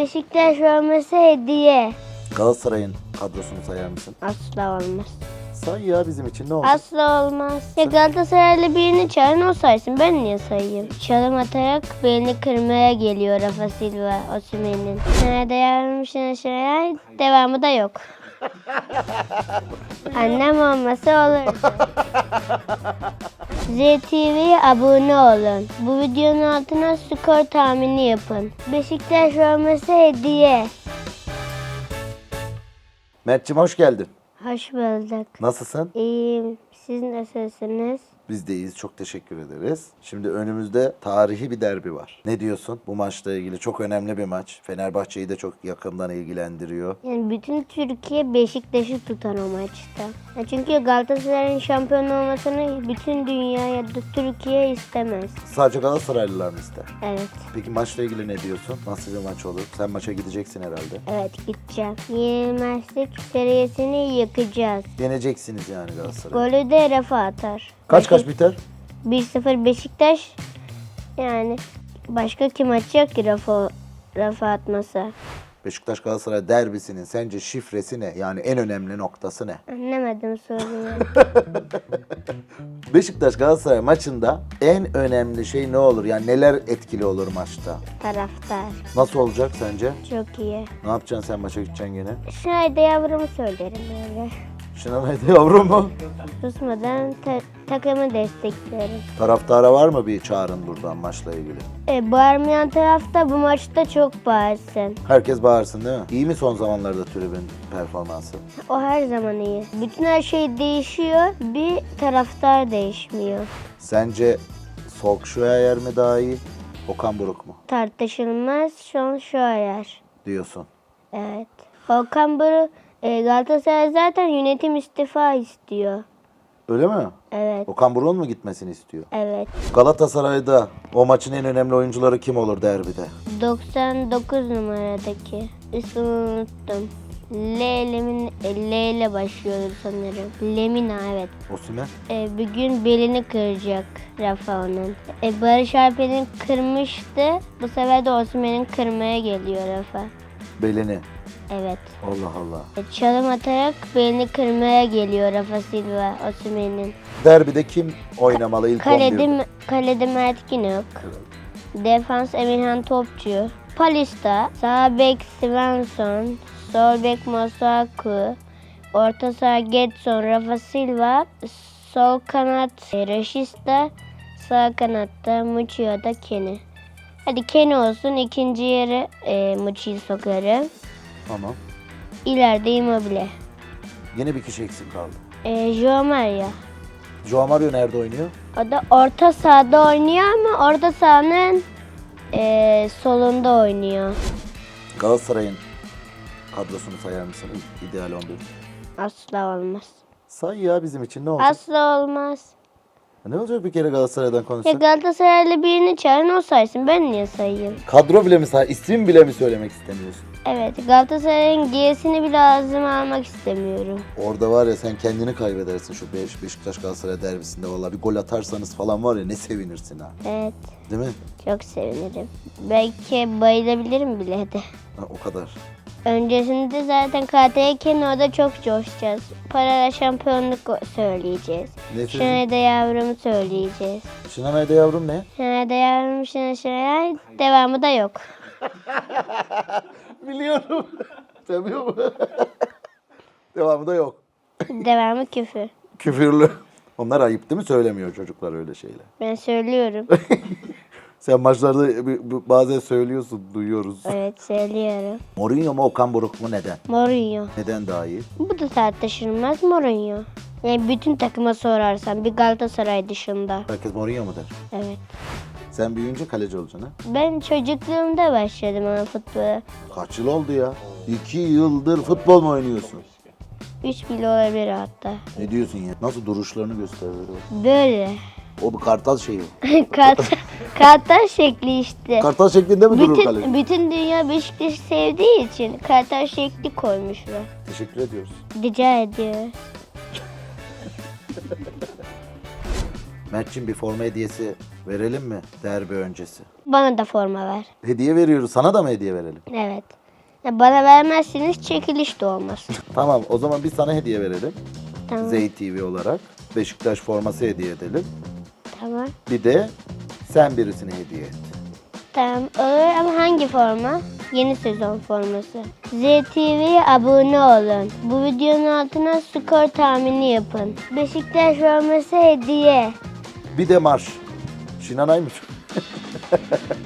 Beşiktaş forması hediye. Galatasaray'ın kadrosunu sayar mısın? Asla olmaz. Say ya bizim için ne oldu? Asla olmaz. Ya Galatasaraylı birini çağırın o saysın. Ben niye sayayım? Çalım atarak beni kırmaya geliyor Rafa Silva Osimhen'in. Nerede yazmışsın aşağıya? Devamı da yok. Annem olmasa olur. ZTV'ye abone olun. Bu videonun altına skor tahmini yapın. Beşiktaş forması hediye. Mert'cim hoş geldin. Hoş bulduk. Nasılsın? İyiyim. Siz nasılsınız? Biz de iyiyiz. Çok teşekkür ederiz. Şimdi önümüzde tarihi bir derbi var. Ne diyorsun? Bu maçla ilgili çok önemli bir maç. Fenerbahçe'yi de çok yakından ilgilendiriyor. Yani bütün Türkiye Beşiktaş'ı tutan o maçta. Ya çünkü Galatasaray'ın şampiyon olmasını bütün dünya ya da Türkiye istemez. Sadece Galatasaraylılar mı ister? Evet. Peki maçla ilgili ne diyorsun? Nasıl bir maç olur? Sen maça gideceksin herhalde. Evet gideceğim. Yenilmezlik seriyesini yakacağız. Yeneceksiniz yani Galatasaray'ı. Golü de Rafa atar. Kaç kaç biter? 1-0 Beşiktaş. Yani başka kim atacak ki Rafa, Rafa atmasa? Beşiktaş Galatasaray derbisinin sence şifresi ne? Yani en önemli noktası ne? Anlamadım soruyu. Beşiktaş Galatasaray maçında en önemli şey ne olur? Yani neler etkili olur maçta? Taraftar. Nasıl olacak sence? Çok iyi. Ne yapacaksın sen maça gideceksin gene? Şurada yavrumu söylerim böyle. Şuna neydi yavrum mu? Susmadan ta- takımı desteklerim. Taraftara var mı bir çağrın buradan maçla ilgili? E, bağırmayan tarafta bu maçta çok bağırsın. Herkes bağırsın değil mi? İyi mi son zamanlarda tribün performansı? O her zaman iyi. Bütün her şey değişiyor. Bir taraftar değişmiyor. Sence Solskjaer mi daha iyi? Okan Buruk mu? Tartışılmaz şu an şu ayar. Diyorsun. Evet. Volkan Buruk e, Galatasaray zaten yönetim istifa istiyor. Öyle mi? Evet. Okan Buruk'un mu gitmesini istiyor? Evet. Galatasaray'da o maçın en önemli oyuncuları kim olur derbide? 99 numaradaki. İsmini unuttum. L, Lemin, L ile başlıyordu sanırım. Lemina evet. Osimhen? E, bir gün belini kıracak Rafa onun. E, Barış Alper'in kırmıştı. Bu sefer de Osman'ın kırmaya geliyor Rafa. Belini. Evet. Allah Allah. Çalım atarak belini kırmaya geliyor Rafa Silva Osman'ın. Derbide kim oynamalı ilk Kalede, 11'de? kalede Mert Günok. Defans Emirhan Topçu. Palista. Sağ bek Svensson. Sol bek Masuaku. Orta saha Getson, Rafa Silva. Sol kanat Raşista. Sağ kanatta Muçio da Kenny. Hadi Kenny olsun. ikinci yere e, Muçi'yi sokarım. Tamam. İleride Immobile. Yine bir kişi eksik kaldı. E, Joao Maria. Joao Mario nerede oynuyor? O da orta sahada oynuyor ama orta sahanın eee, solunda oynuyor. Galatasaray'ın kadrosunu sayar mısın? İdeal 11. Asla olmaz. Say ya bizim için ne olacak? Asla olmaz. Ne olacak bir kere Galatasaray'dan Ya konuşsak? Galatasaraylı birini çağırın o saysın. Ben niye sayayım? Kadro bile mi say? İsim bile mi söylemek istemiyorsun? Evet Galatasaray'ın G'sini bile ağzıma almak istemiyorum. Orada var ya sen kendini kaybedersin şu Beş, Beşiktaş Galatasaray derbisinde vallahi bir gol atarsanız falan var ya ne sevinirsin ha. Evet Değil mi? çok sevinirim. Belki bayılabilirim bile de. Ha, o kadar. Öncesinde zaten KT'yken orada çok coşacağız. Parayla şampiyonluk söyleyeceğiz. Ne sözü? Şunayda yavrumu söyleyeceğiz. Şınamayda yavrum ne? Nerede yazmışsın aşağıya? Devamı da yok. Biliyorum. Biliyor musun? Devamı da yok. Devamı küfür. Küfürlü. Onlar ayıp değil mi? Söylemiyor çocuklar öyle şeyler. Ben söylüyorum. Sen maçlarda bazen söylüyorsun, duyuyoruz. evet söylüyorum. Mourinho mu Okan Buruk mu neden? Mourinho. Neden daha iyi? Bu da tartışılmaz Mourinho. Yani bütün takıma sorarsan bir Galatasaray dışında. Herkes Mourinho mu der? Evet. Sen büyüyünce kaleci olacaksın ha? Ben çocukluğumda başladım ama futbola. Kaç yıl oldu ya? İki yıldır futbol mu oynuyorsun? Üç bile olabilir hatta. Ne diyorsun ya? Nasıl duruşlarını gösteriyor? Böyle. O bir kartal şeyi. Kartal, kartal şekli işte. Kartal şeklinde mi durur kaleci? Bütün, bütün dünya Beşiktaş'ı sevdiği için kartal şekli koymuşlar. Teşekkür ediyoruz. Rica ediyorum. Mert'cim bir forma hediyesi Verelim mi derbi öncesi? Bana da forma ver. Hediye veriyoruz. Sana da mı hediye verelim? Evet. Ya bana vermezseniz çekiliş de olmaz. Tamam o zaman biz sana hediye verelim. tamam. Zey TV olarak. Beşiktaş forması hediye edelim. Tamam. Bir de sen birisine hediye et. Tamam olur ama hangi forma? Yeni sezon forması. ZTV'ye abone olun. Bu videonun altına skor tahmini yapın. Beşiktaş forması hediye. Bir de marş.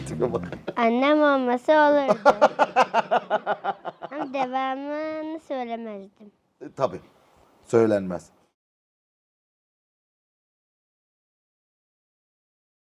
Tipe bak. Annem olması olurdu. ama devamını söylemezdim. E, Tabii. Söylenmez.